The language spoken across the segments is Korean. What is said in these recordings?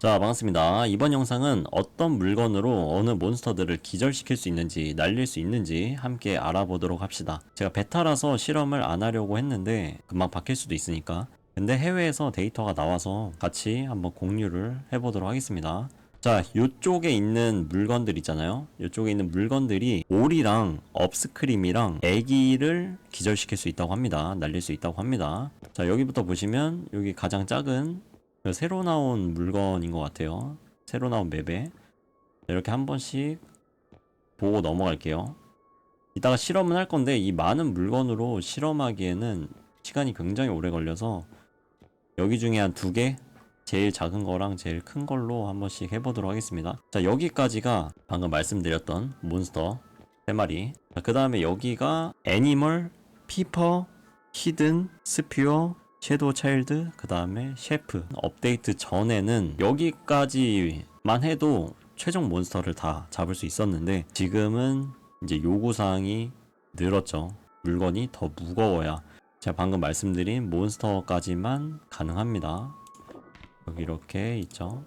자 반갑습니다. 이번 영상은 어떤 물건으로 어느 몬스터들을 기절시킬 수 있는지 날릴 수 있는지 함께 알아보도록 합시다. 제가 베타라서 실험을 안 하려고 했는데 금방 바뀔 수도 있으니까. 근데 해외에서 데이터가 나와서 같이 한번 공유를 해보도록 하겠습니다. 자 요쪽에 있는 물건들 있잖아요. 요쪽에 있는 물건들이 올이랑 업스크림이랑 애기를 기절시킬 수 있다고 합니다. 날릴 수 있다고 합니다. 자 여기부터 보시면 여기 가장 작은 그 새로 나온 물건인 것 같아요. 새로 나온 맵에 이렇게 한 번씩 보고 넘어갈게요. 이따가 실험은 할 건데 이 많은 물건으로 실험하기에는 시간이 굉장히 오래 걸려서 여기 중에 한 두 개, 제일 작은 거랑 제일 큰 걸로 한 번씩 해보도록 하겠습니다. 자 여기까지가 방금 말씀드렸던 몬스터 세 마리. 그 다음에 여기가 애니멀, 피퍼, 히든, 스피어, 섀도우 차일드, 그 다음에 셰프. 업데이트 전에는 여기까지만 해도 최종 몬스터를 다 잡을 수 있었는데 지금은 이제 요구사항이 늘었죠. 물건이 더 무거워야 제가 방금 말씀드린 몬스터까지만 가능합니다. 여기 이렇게 있죠.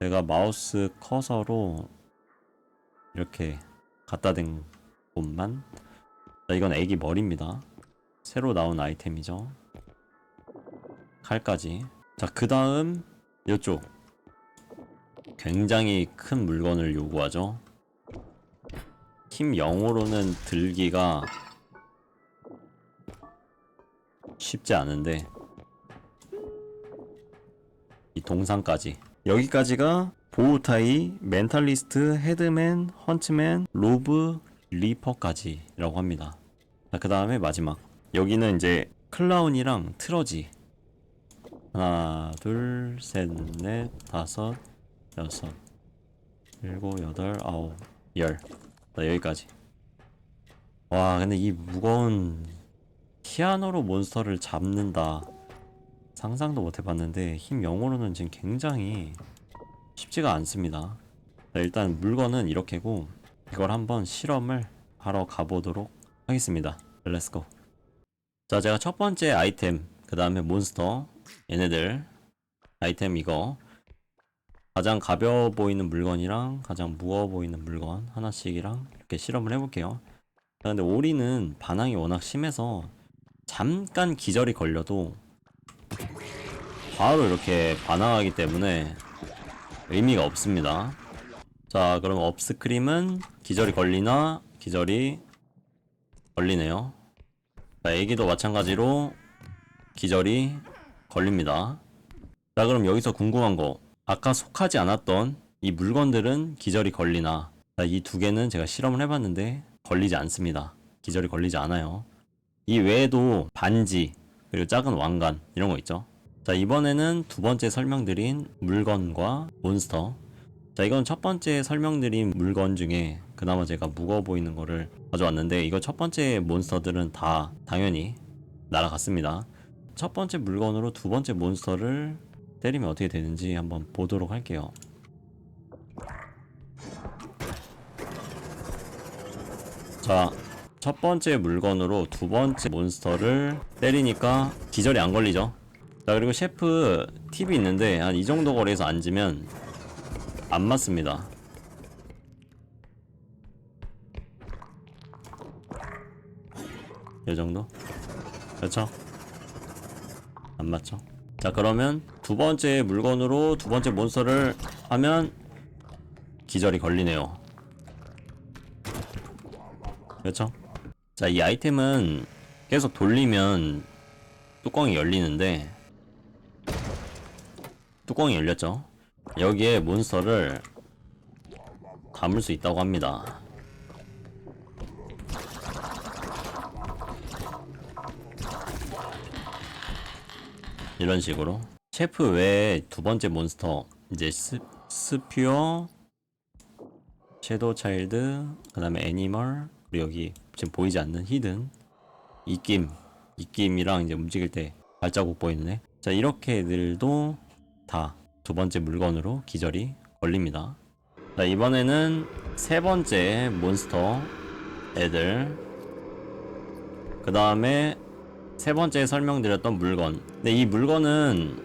제가 마우스 커서로 이렇게 갖다 댄 곳만 자, 이건 애기 머리입니다. 새로 나온 아이템이죠. 칼까지. 자, 그 다음, 이쪽. 굉장히 큰 물건을 요구하죠. 힘 0으로는 들기가 쉽지 않은데, 이 동상까지. 여기까지가 보우타이, 멘탈리스트, 헤드맨, 헌츠맨, 로브, 리퍼까지라고 합니다. 자, 그 다음에 마지막. 여기는 이제 클라운이랑 트러지. 하나 둘셋넷 다섯 여섯 일곱 여덟 아홉 열. 자, 여기까지. 와 근데 이 무거운 피아노로 몬스터를 잡는다. 상상도 못 해봤는데 힘 0으로는 지금 굉장히 쉽지가 않습니다. 자, 일단 물건은 이렇게고 이걸 한번 실험을 하러 가보도록 하겠습니다. 렛츠고 자, 제가 첫 번째 아이템, 그 다음에 몬스터, 얘네들, 아이템 이거, 가장 가벼워 보이는 물건이랑 가장 무거워 보이는 물건 하나씩이랑 이렇게 실험을 해볼게요. 자, 근데 오리는 반항이 워낙 심해서 잠깐 기절이 걸려도 바로 이렇게 반항하기 때문에 의미가 없습니다. 자, 그럼 업스크림은 기절이 걸리나 기절이 걸리네요. 자, 애기도 마찬가지로 기절이 걸립니다. 자, 그럼 여기서 궁금한 거. 아까 속하지 않았던 이 물건들은 기절이 걸리나. 자, 이두 개는 제가 실험을 해봤는데 걸리지 않습니다. 기절이 걸리지 않아요. 이 외에도 반지, 그리고 작은 왕관, 이런 거 있죠. 자, 이번에는 두 번째 설명드린 물건과 몬스터. 자, 이건 첫 번째 설명드린 물건 중에 그나마 제가 무거워 보이는 거를 가져왔는데 이거 첫 번째 몬스터들은 다 당연히 날아갔습니다. 첫 번째 물건으로 두 번째 몬스터를 때리면 어떻게 되는지 한번 보도록 할게요. 자, 첫 번째 물건으로 두 번째 몬스터를 때리니까 기절이 안 걸리죠. 자, 그리고 셰프 팁이 있는데 한 이 정도 거리에서 앉으면 안 맞습니다. 이 정도? 그렇죠? 안 맞죠? 자 그러면 두 번째 물건으로 두 번째 몬스터를 하면 기절이 걸리네요. 그렇죠? 자 이 아이템은 계속 돌리면 뚜껑이 열리는데 뚜껑이 열렸죠? 여기에 몬스터를 담을 수 있다고 합니다. 이런 식으로. 셰프 외에 두 번째 몬스터 이제 스, 스퓨어 섀도우 차일드 그 다음에 애니멀 그리고 여기 지금 보이지 않는 히든. 입김 입김이랑 이제 움직일 때 발자국 보이는 애자 이렇게 애들도 다 두 번째 물건으로 기절이 걸립니다 자 이번에는 세 번째 몬스터 애들 그 다음에 세 번째 설명드렸던 물건. 근데 이 물건은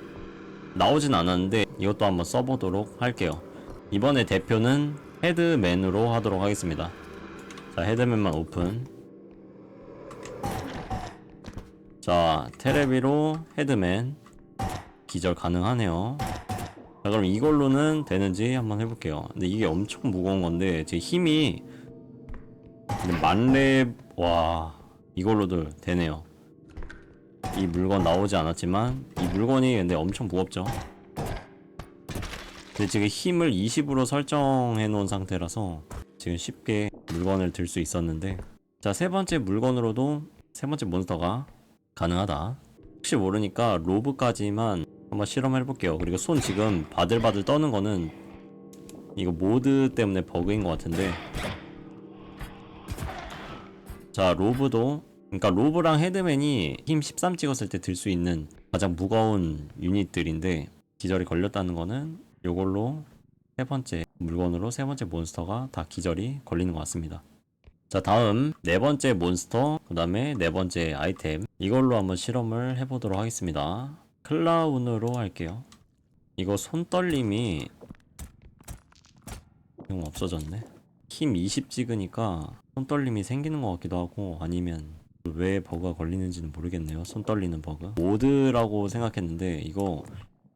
나오진 않았는데 이것도 한번 써보도록 할게요. 이번에 대표는 헤드맨으로 하도록 하겠습니다. 자, 헤드맨만 오픈. 자, 테레비로 헤드맨. 기절 가능하네요. 자, 그럼 이걸로는 되는지 한번 해볼게요. 근데 이게 엄청 무거운 건데, 제 힘이. 만렙, 와, 이걸로도 되네요. 이 물건 나오지 않았지만, 이 물건이 근데 엄청 무겁죠. 근데 지금 힘을 20으로 설정해 놓은 상태라서 지금 쉽게 물건을 들 수 있었는데 자 세 번째 물건으로도 세 번째 몬스터가 가능하다 혹시 모르니까 로브까지만 한번 실험해 볼게요 그리고 손 지금 바들바들 떠는 거는 이거 모드 때문에 버그인 것 같은데 자 로브도 그러니까 로브랑 헤드맨이 힘 13 찍었을 때 들 수 있는 가장 무거운 유닛들인데 기절이 걸렸다는 거는 요걸로 세 번째 물건으로 세 번째 몬스터가 다 기절이 걸리는 것 같습니다. 자 다음 네 번째 몬스터 그 다음에 네 번째 아이템 이걸로 한번 실험을 해보도록 하겠습니다. 클라운으로 할게요. 이거 손떨림이 형 없어졌네. 힘 20 찍으니까 손떨림이 생기는 것 같기도 하고 아니면 왜 버그가 걸리는지는 모르겠네요. 손 떨리는 버그. 모드라고 생각했는데 이거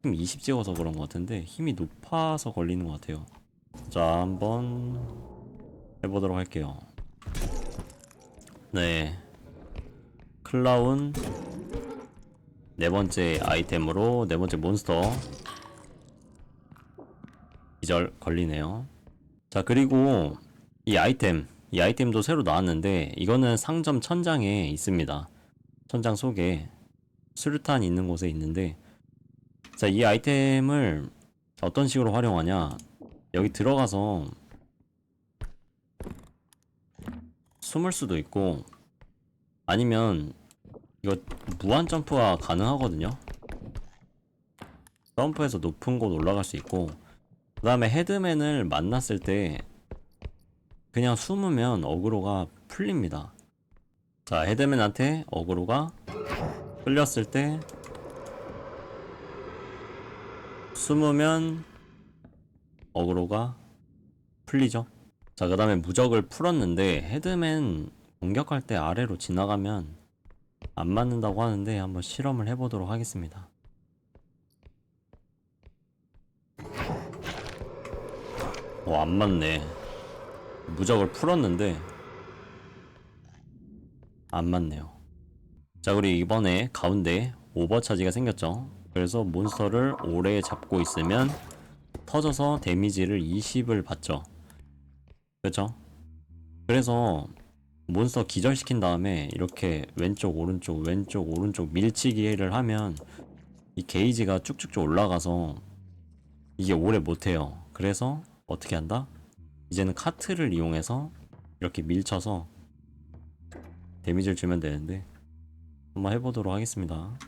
힘 20 찍어서 그런 것 같은데 힘이 높아서 걸리는 것 같아요. 자 한번 해보도록 할게요. 네. 클라운 네 번째 아이템으로 네 번째 몬스터 기절 걸리네요. 자 그리고 이 아이템 이 아이템도 새로 나왔는데 이거는 상점 천장에 있습니다. 천장 속에 수류탄 있는 곳에 있는데 자 이 아이템을 어떤 식으로 활용하냐 여기 들어가서 숨을 수도 있고 아니면 이거 무한 점프가 가능하거든요. 점프해서 높은 곳 올라갈 수 있고 그 다음에 헤드맨을 만났을 때 그냥 숨으면 어그로가 풀립니다. 자, 헤드맨한테 어그로가 풀렸을 때 숨으면 어그로가 풀리죠. 자, 그 다음에 무적을 풀었는데 헤드맨 공격할 때 아래로 지나가면 안 맞는다고 하는데 한번 실험을 해보도록 하겠습니다. 어, 안 맞네. 무적을 풀었는데 안 맞네요. 자 그리고 이번에 가운데 오버차지가 생겼죠. 그래서 몬스터를 오래 잡고 있으면 터져서 데미지를 20을 받죠. 그렇죠? 그래서 몬스터 기절시킨 다음에 이렇게 왼쪽 오른쪽 왼쪽 오른쪽 밀치기를 하면 이 게이지가 쭉쭉쭉 올라가서 이게 오래 못해요. 그래서 어떻게 한다? 이제는 카트를 이용해서 이렇게 밀쳐서 데미지를 주면 되는데 한번 해보도록 하겠습니다.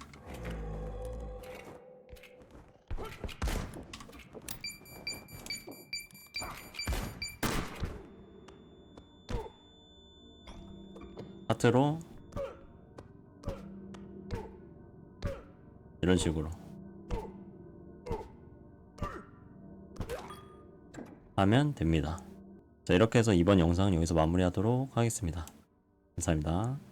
카트로 이런 식으로 하면 됩니다. 자 이렇게 해서 이번 영상은 여기서 마무리하도록 하겠습니다. 감사합니다.